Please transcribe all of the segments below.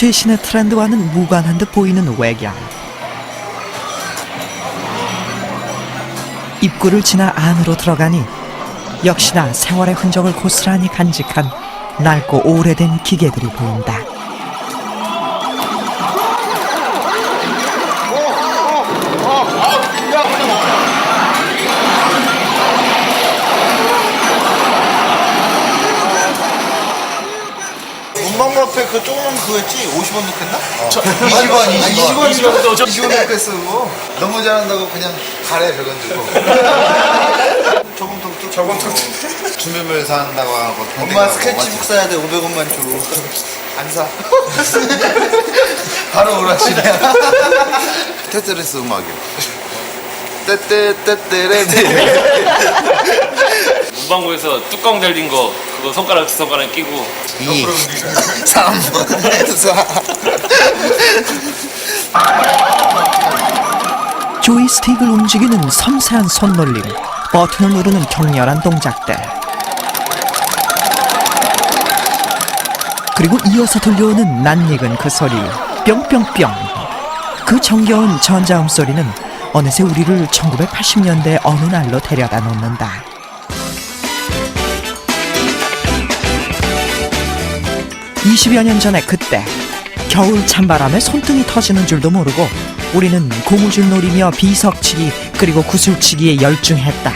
최신의 트렌드와는 무관한 듯 보이는 외경. 입구를 지나 안으로 들어가니 역시나 세월의 흔적을 고스란히 간직한 낡고 오래된 기계들이 보인다. 문방구 앞에 그 조그만 그거였지? 50원 넣겠나? 20원, 20원. 20원, 20원. 20원 넣겠어, 그거. 너무 잘한다고 그냥 가래, 100원 주고. 저금통 저금통 준비물 산다고 하고. 엄마 스케치북 사야 돼, 500원만 주고. 안 사. 바로 오라시네. 테트리스 음악이요. 떼떼떼떼레 문방구에서 뚜껑 달린 거 그거 손가락 두 손가락 끼고 2 3 4 조이스틱을 움직이는 섬세한 손놀림, 버튼을 누르는 격렬한 동작들. 그리고 이어서 들려오는 낯익은 그 소리, 뿅뿅뿅. 그 정겨운 전자음 소리는 어느새 우리를 1980년대 어느 날로 데려다 놓는다. (20여 년 전에 그때) 겨울 찬바람에 손등이 터지는 줄도 모르고 우리는 고무줄 놀이며 비석치기 그리고 구슬치기에 열중했다.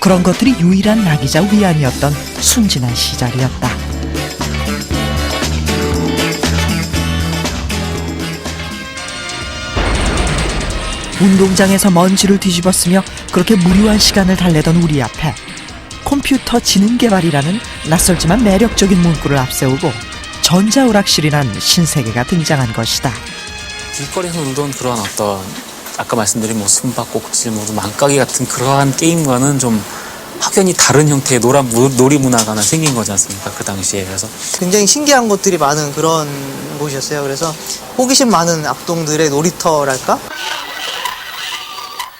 그런 것들이 유일한 낙이자 위안이었던 순진한 시절이었다. 운동장에서 먼지를 뒤집었으며 그렇게 무료한 시간을 달래던 우리 앞에 컴퓨터 지능 개발이라는 낯설지만 매력적인 문구를 앞세우고 전자오락실이란 신세계가 등장한 것이다. 길거리에서 놀던 그런 어떤 아까 말씀드린 뭐 숨바꼭질, 뭐 망까기 같은 그러한 게임과는 좀 확연히 다른 형태의 노라, 놀이 문화가 하나 생긴 거지 않습니까? 그 당시에. 그래서 굉장히 신기한 것들이 많은 그런 곳이었어요. 그래서 호기심 많은 악동들의 놀이터랄까?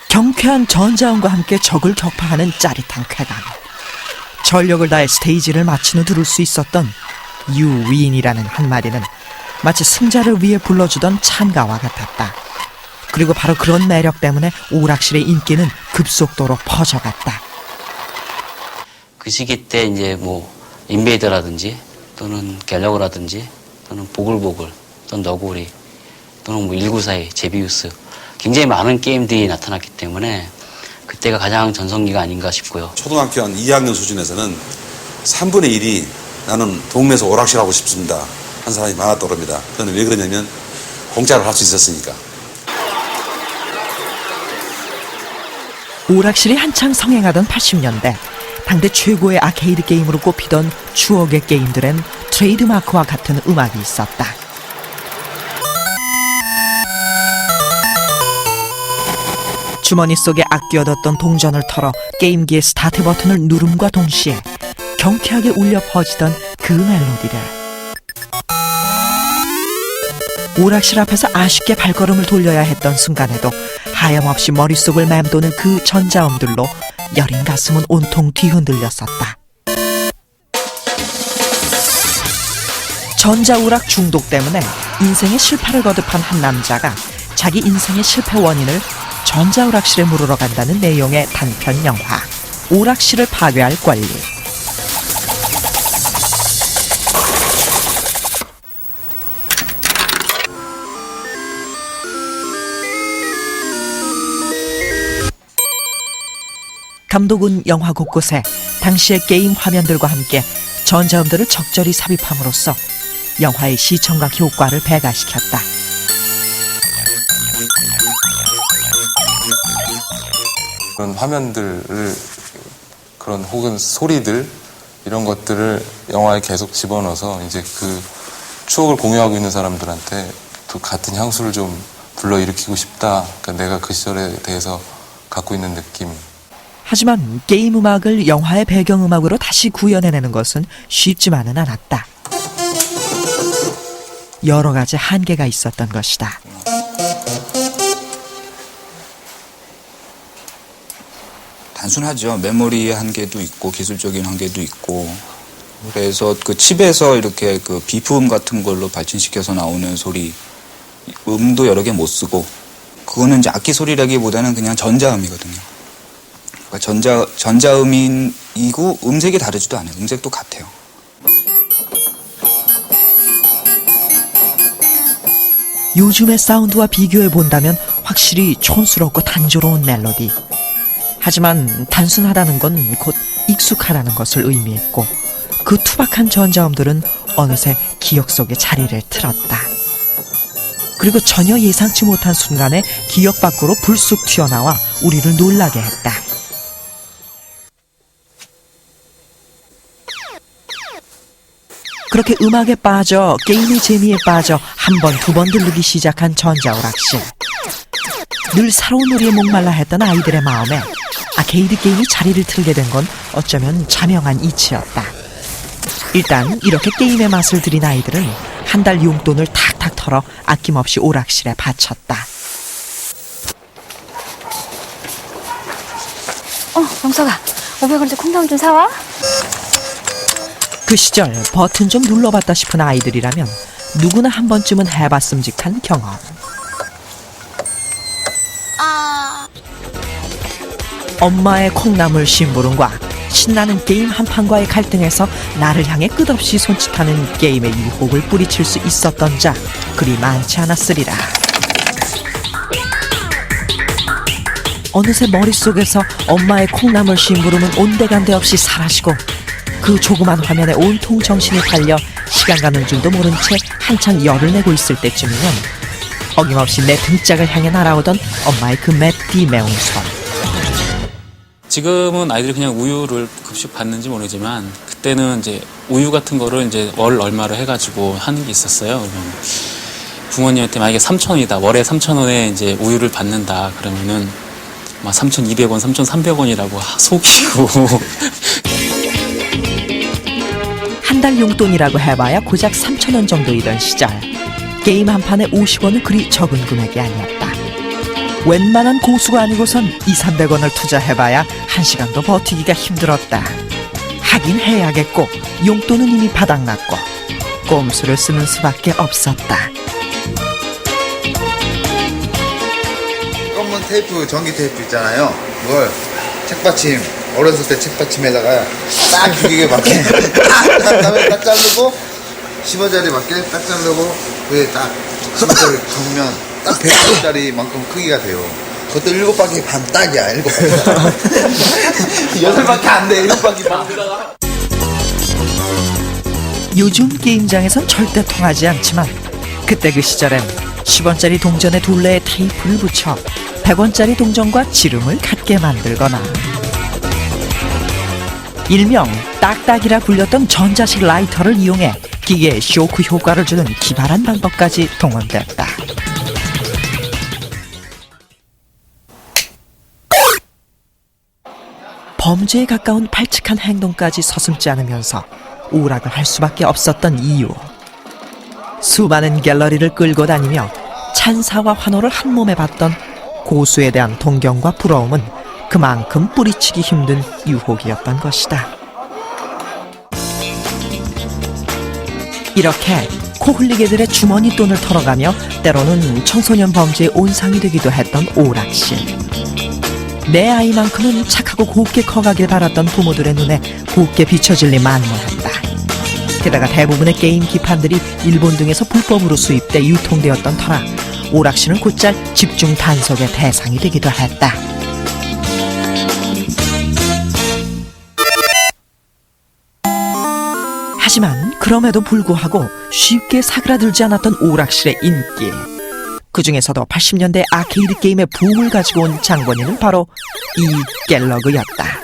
경쾌한 전자음과 함께 적을 격파하는 짜릿한 쾌감. 전력을 다해 스테이지를 마친 후 들을 수 있었던 유윈이라는 한마디는 마치 승자를 위해 불러주던 찬가와 같았다. 그리고 바로 그런 매력 때문에 오락실의 인기는 급속도로 퍼져갔다. 그 시기 때 이제 뭐 인베이더라든지 또는 갤러그라든지 또는 보글보글 또는 너구리 또는 뭐1942 제비우스 굉장히 많은 게임들이 나타났기 때문에 그때가 가장 전성기가 아닌가 싶고요. 초등학교 한 2학년 수준에서는 3분의 1이 나는 동네에서 오락실 하고 싶습니다. 한 사람이 많았다 그럽니다. 그건 왜 그러냐면 공짜로 할 수 있었으니까. 오락실이 한창 성행하던 80년대 당대 최고의 아케이드 게임으로 꼽히던 추억의 게임들엔 트레이드마크와 같은 음악이 있었다. 주머니 속에 아껴뒀던 동전을 털어 게임기의 스타트 버튼을 누름과 동시에 경쾌하게 울려 퍼지던 그 멜로디들. 오락실 앞에서 아쉽게 발걸음을 돌려야 했던 순간에도 하염없이 머릿속을 맴도는 그 전자음들로 여린 가슴은 온통 뒤흔들렸었다. 전자오락 중독 때문에 인생의 실패를 거듭한 한 남자가 자기 인생의 실패 원인을 전자오락실에 물으러 간다는 내용의 단편 영화 오락실을 파괴할 권리 감독은 영화 곳곳에 당시의 게임 화면들과 함께 전자음들을 적절히 삽입함으로써 영화의 시청각 효과를 배가시켰다. 그런 화면들을 그런 혹은 소리들 이런 것들을 영화에 계속 집어넣어서 이제 그 추억을 공유하고 있는 사람들한테 또 같은 향수를 좀 불러일으키고 싶다. 그러니까 내가 그 시절에 대해서 갖고 있는 느낌. 하지만 게임 음악을 영화의 배경 음악으로 다시 구현해내는 것은 쉽지만은 않았다. 여러 가지 한계가 있었던 것이다. 단순하죠. 메모리의 한계도 있고 기술적인 한계도 있고 그래서 그 칩에서 이렇게 그 비프음 같은 걸로 발전시켜서 나오는 소리 음도 여러 개 못 쓰고 그거는 이제 악기 소리라기보다는 그냥 전자음이거든요. 그러니까 전자 전자음이고 음색이 다르지도 않아요. 음색도 같아요. 요즘의 사운드와 비교해 본다면 확실히 촌스럽고 단조로운 멜로디. 하지만 단순하다는 건 곧 익숙하다는 것을 의미했고 그 투박한 전자음들은 어느새 기억 속에 자리를 틀었다. 그리고 전혀 예상치 못한 순간에 기억 밖으로 불쑥 튀어나와 우리를 놀라게 했다. 그렇게 음악에 빠져 게임의 재미에 빠져 한 번 두 번 들르기 시작한 전자오락실. 늘 새로운 놀이에 목말라 했던 아이들의 마음에 아케이드 게임이 자리를 틀게 된 건 어쩌면 자명한 이치였다. 일단 이렇게 게임의 맛을 들인 아이들은 한 달 용돈을 탁탁 털어 아낌없이 오락실에 바쳤다. 어, 영석아. 500원짜리 콩나물 좀 사와. 그 시절 버튼 좀 눌러봤다 싶은 아이들이라면 누구나 한 번쯤은 해봤음직한 경험. 엄마의 콩나물 심부름과 신나는 게임 한 판과의 갈등에서 나를 향해 끝없이 손짓하는 게임의 유혹을 뿌리칠 수 있었던 자 그리 많지 않았으리라. 어느새 머릿속에서 엄마의 콩나물 심부름은 온데간데 없이 사라지고 그 조그만 화면에 온통 정신이 팔려 시간 가는 줄도 모른 채 한창 열을 내고 있을 때쯤이면 어김없이 내 등짝을 향해 날아오던 엄마의 그 맵디 매운 손. 지금은 아이들이 그냥 우유를 급식 받는지 모르지만 그때는 이제 우유 같은 거를 이제 월 얼마로 해가지고 하는 게 있었어요. 그러면 부모님한테 만약에 3천원이다 월에 3천원에 이제 우유를 받는다 그러면은 막 3,200원, 3,300원이라고 속이고 한 달 용돈이라고 해봐야 고작 3천 원 정도이던 시절 게임 한 판에 50원은 그리 적은 금액이 아니었다. 웬만한 고수가 아니고선 2, 300원을 투자해봐야 한 시간도 버티기가 힘들었다. 하긴 해야겠고 용돈은 이미 바닥났고 꼼수를 쓰는 수밖에 없었다. 검은 테이프, 전기 테이프 있잖아요. 그걸 책받침, 어렸을 때 책받침에다가 딱 기계에 맞게 딱 다음에 딱 자르고 10원짜리 맞게 딱 자르고 그게 딱 10원짜리 정면 딱 100원짜리 만큼 크기가 돼요. 그것도 일곱 바퀴 반 딱이야, 일곱 바퀴. 여덟 바퀴 안 돼, 일곱 바퀴 반. 요즘 게임장에선 절대 통하지 않지만 그때 그 시절엔 10원짜리 동전에 둘레에 테이프를 붙여 100원짜리 동전과 지름을 같게 만들거나 일명 딱딱이라 불렸던 전자식 라이터를 이용해 기계에 쇼크 효과를 주는 기발한 방법까지 동원됐다. 범죄에 가까운 발칙한 행동까지 서슴지 않으면서 오락을 할 수밖에 없었던 이유. 수많은 갤러리를 끌고 다니며 찬사와 환호를 한 몸에 받던 고수에 대한 동경과 부러움은 그만큼 뿌리치기 힘든 유혹이었던 것이다. 이렇게 코 흘리게들의 주머니 돈을 털어가며 때로는 청소년 범죄의 온상이 되기도 했던 오락실. 내 아이만큼은 착하고 곱게 커가길 바랐던 부모들의 눈에 곱게 비춰질리 만무했다. 게다가 대부분의 게임 기판들이 일본 등에서 불법으로 수입돼 유통되었던 터라 오락실은 곧잘 집중 단속의 대상이 되기도 했다. 하지만 그럼에도 불구하고 쉽게 사그라들지 않았던 오락실의 인기. 그 중에서도 80년대 아케이드 게임의 붐을 가지고 온 장본인은 바로 이 갤러그였다.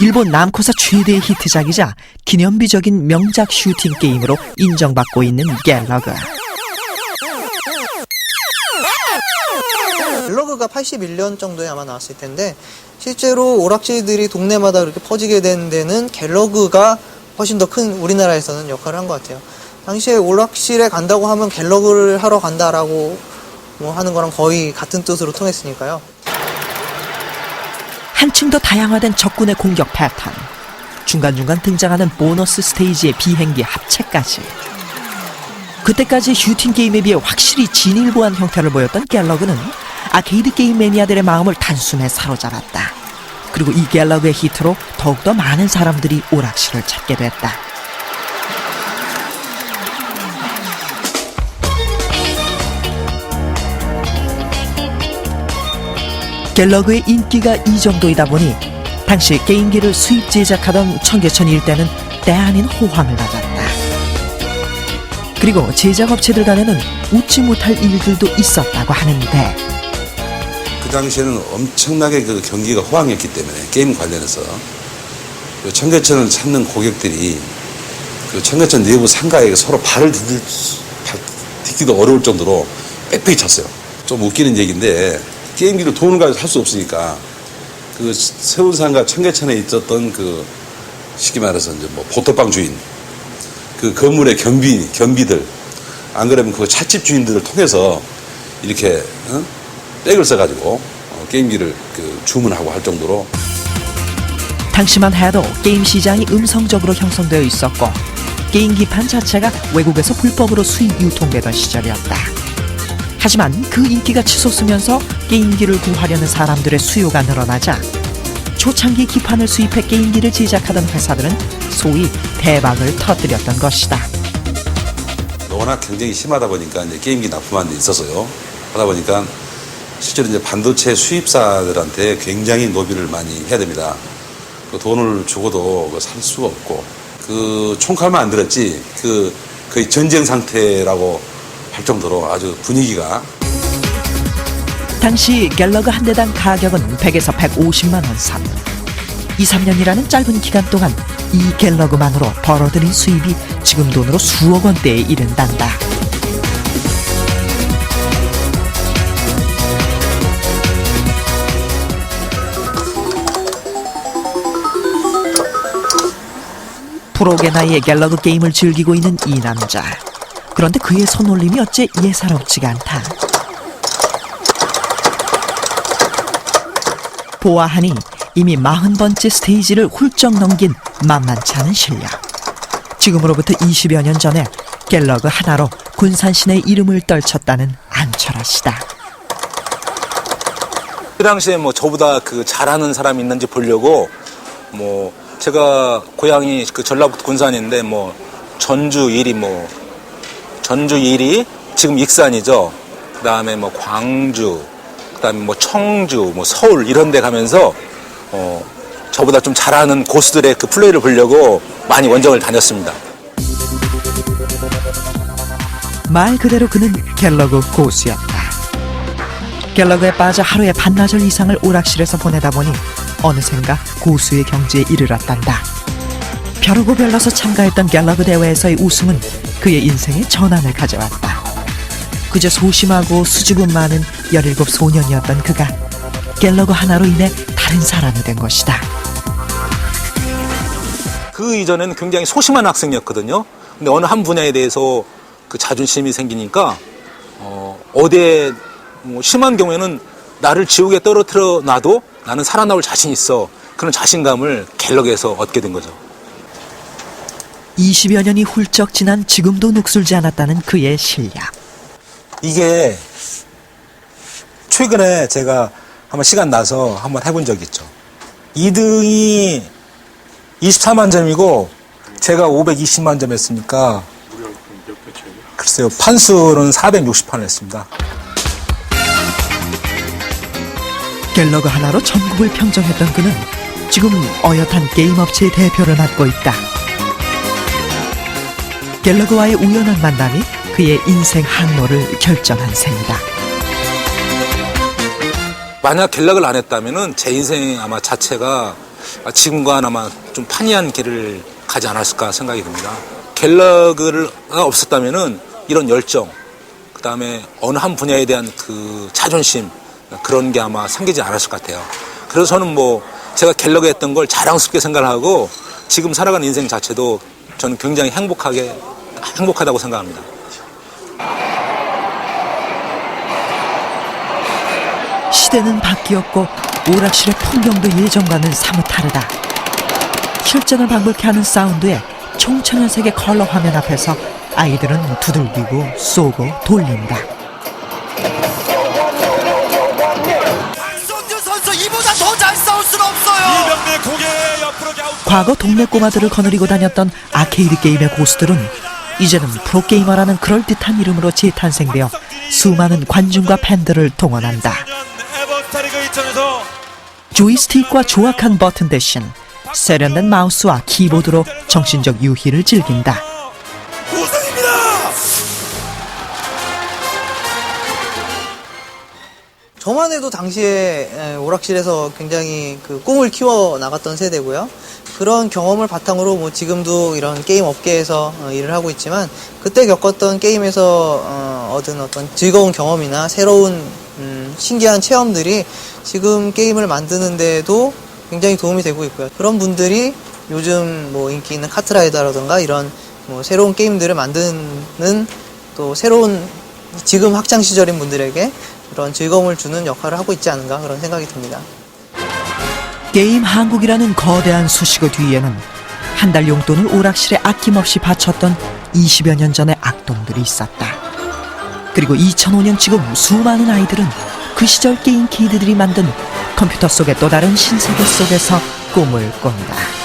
일본 남코사 최대의 히트작이자 기념비적인 명작 슈팅 게임으로 인정받고 있는 갤러그. 갤러그가 81년 정도에 아마 나왔을 텐데 실제로 오락실들이 동네마다 그렇게 퍼지게 된 데는 갤러그가 훨씬 더 큰 우리나라에서는 역할을 한 것 같아요. 당시에 오락실에 간다고 하면 갤러그를 하러 간다라고 뭐 하는 거랑 거의 같은 뜻으로 통했으니까요. 한층 더 다양화된 적군의 공격 패턴. 중간중간 등장하는 보너스 스테이지의 비행기 합체까지. 그때까지 슈팅 게임에 비해 확실히 진일보한 형태를 보였던 갤러그는 아케이드 게임 매니아들의 마음을 단숨에 사로잡았다. 그리고 이 갤러그의 히트로 더욱더 많은 사람들이 오락실을 찾게 됐다. 갤러그의 인기가 이 정도이다 보니 당시 게임기를 수입 제작하던 청계천 일대는 때 아닌 호황을 맞았다. 그리고 제작업체들 간에는 웃지 못할 일들도 있었다고 하는데 그 당시에는 엄청나게 그 경기가 호황이었기 때문에 게임 관련해서 그 청계천을 찾는 고객들이 그 청계천 내부 상가에 서로 발을 디딜, 수- 발- 딛기도 어려울 정도로 빽빽히 찼어요. 좀 웃기는 얘기인데 게임기를 돈을 가지고 살 수 없으니까 그 세운상가 청계천에 있었던 그 쉽게 말해서 이제 뭐 보토빵 주인 그 건물의 경비 경비들 안 그러면 그 찻집 주인들을 통해서 이렇게 어? 백을 써가지고 어, 게임기를 그 주문하고 할 정도로 당시만 해도 게임 시장이 음성적으로 형성되어 있었고 게임기판 자체가 외국에서 불법으로 수입 유통되던 시절이었다. 하지만 그 인기가 치솟으면서 게임기를 구하려는 사람들의 수요가 늘어나자 초창기 기판을 수입해 게임기를 제작하던 회사들은 소위 대박을 터뜨렸던 것이다. 워낙 경쟁이 심하다 보니까 이제 게임기 납품하는 데 있어서요. 하다 보니까 실제로 이제 반도체 수입사들한테 굉장히 노비를 많이 해야 됩니다. 그 돈을 주고도 그살 수가 없고 그 총칼만 안 들었지 그 거의 전쟁 상태라고 할 정도로 아주 분위기가 당시 갤러그 한 대당 가격은 100에서 150만 원 선. 2, 3년이라는 짧은 기간 동안 이 갤러그만으로 벌어들인 수입이 지금 돈으로 수억 원대에 이른단다. 프로의 나이에 갤러그 게임을 즐기고 있는 이 남자. 그런데 그의 손놀림이 어째 예사롭지가 않다. 보아하니 이미 40번째 스테이지를 훌쩍 넘긴 만만치 않은 실력. 지금으로부터 20여 년 전에 갤러그 하나로 군산 시내의 이름을 떨쳤다는 안철아 씨다. 그 당시에 뭐 저보다 그 잘하는 사람이 있는지 보려고 뭐 제가 고향이 그 전라북도 군산인데 뭐 전주 일이 뭐 전주 일이 지금 익산이죠. 그 다음에 뭐 광주, 그 다음에 뭐 청주, 뭐 서울 이런 데 가면서 어 저보다 좀 잘하는 고수들의 그 플레이를 보려고 많이 원정을 다녔습니다. 말 그대로 그는 갤러그 고수였다. 갤러그에 빠져 하루에 반나절 이상을 오락실에서 보내다 보니 어느샌가 고수의 경지에 이르렀단다. 벼르고 별나서 참가했던 갤러그 대회에서의 우승은 그의 인생의 전환을 가져왔다. 그저 소심하고 수줍음 많은 17 소년이었던 그가 갤러그 하나로 인해 다른 사람이 된 것이다. 그 이전에는 굉장히 소심한 학생이었거든요. 근데 어느 한 분야에 대해서 그 자존심이 생기니까 어, 어디에 뭐 심한 경우에는 나를 지옥에 떨어뜨려 놔도 나는 살아나올 자신 있어. 그런 자신감을 갤럭에서 얻게 된 거죠. 20여 년이 훌쩍 지난 지금도 녹슬지 않았다는 그의 실력. 이게 최근에 제가 한번 시간 나서 한번 해본 적이 있죠. 2등이 24만 점이고 제가 520만 점 했으니까 글쎄요 판수는 460판을 했습니다. 갤러그 하나로 전국을 평정했던 그는 지금 어엿한 게임 업체의 대표를 맡고 있다. 갤러그와의 우연한 만남이 그의 인생 항로를 결정한 셈이다. 만약 갤럭을 안 했다면은 제 인생 아마 자체가 지금과는 아마 좀 판이한 길을 가지 않았을까 생각이 듭니다. 갤럭가 없었다면은 이런 열정, 그 다음에 어느 한 분야에 대한 그 자존심 그런 게 아마 생기지 않았을 것 같아요. 그래서 저는 뭐 제가 갤럭에 했던 걸 자랑스럽게 생각하고 지금 살아가는 인생 자체도 저는 굉장히 행복하게 행복하다고 생각합니다. 시대는 바뀌었고 오락실의 풍경도 예전과는 사뭇 다르다. 실전을 방불케 하는 사운드에 총천연색의 컬러 화면 앞에서 아이들은 두들기고 쏘고 돌린다. 과거 동네 꼬마들을 거느리고 다녔던 아케이드 게임의 고수들은 이제는 프로게이머라는 그럴듯한 이름으로 재탄생되어 수많은 관중과 팬들을 동원한다. 에버스타리그 2천에서 조이스틱과 조악한 버튼 대신 세련된 마우스와 키보드로 정신적 유희를 즐긴다. 저만 해도 당시에 에, 오락실에서 굉장히 그 꿈을 키워 나갔던 세대고요. 그런 경험을 바탕으로 뭐 지금도 이런 게임 업계에서 어, 일을 하고 있지만 그때 겪었던 게임에서 어, 얻은 어떤 즐거운 경험이나 새로운 음, 신기한 체험들이 지금 게임을 만드는데도 굉장히 도움이 되고 있고요. 그런 분들이 요즘 뭐 인기 있는 카트라이더라든가 이런 뭐 새로운 게임들을 만드는 또 새로운 지금 학창 시절인 분들에게 그런 즐거움을 주는 역할을 하고 있지 않은가 그런 생각이 듭니다. 게임 한국이라는 거대한 수식어 뒤에는 한 달 용돈을 오락실에 아낌없이 바쳤던 20여 년 전의 악동들이 있었다. 그리고 2005년 지금 수많은 아이들은 그 시절 게임 키드들이 만든 컴퓨터 속의 또 다른 신세계 속에서 꿈을 꾼다.